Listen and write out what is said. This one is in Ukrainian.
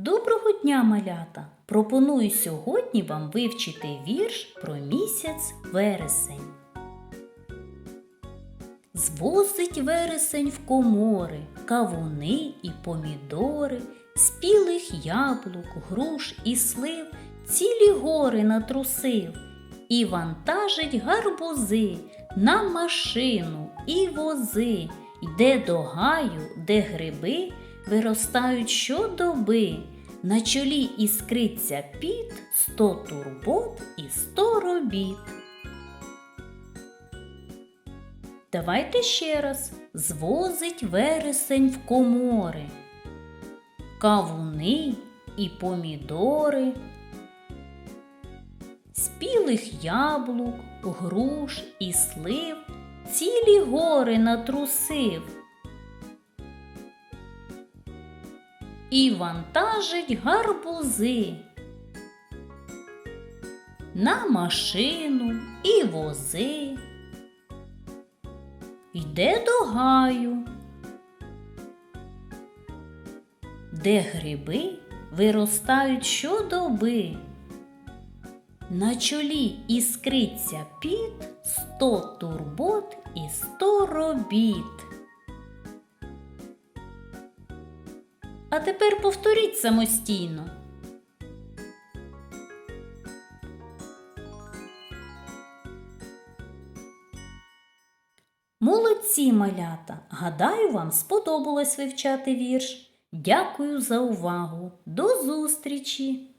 Доброго дня, малята! Пропоную сьогодні вам вивчити вірш про місяць вересень. Звозить вересень в комори, кавуни і помідори, спілих яблук, груш і слив, цілі гори натрусив, і вантажить гарбузи на машину і вози, йде до гаю, де гриби виростають щодоби. На чолі іскриться піт, сто турбот і сто робіт. Давайте ще раз звозить вересень в комори, кавуни і помідори, спілих яблук, груш і слив, цілі гори натрусив. І вантажить гарбузи на машину і вози. Йде до гаю, де гриби виростають щодоби. На чолі іскриться піт, сто турбот і сто робіт. А тепер повторіть самостійно. Молодці малята! Гадаю, вам сподобалось вивчати вірш. Дякую за увагу. До зустрічі!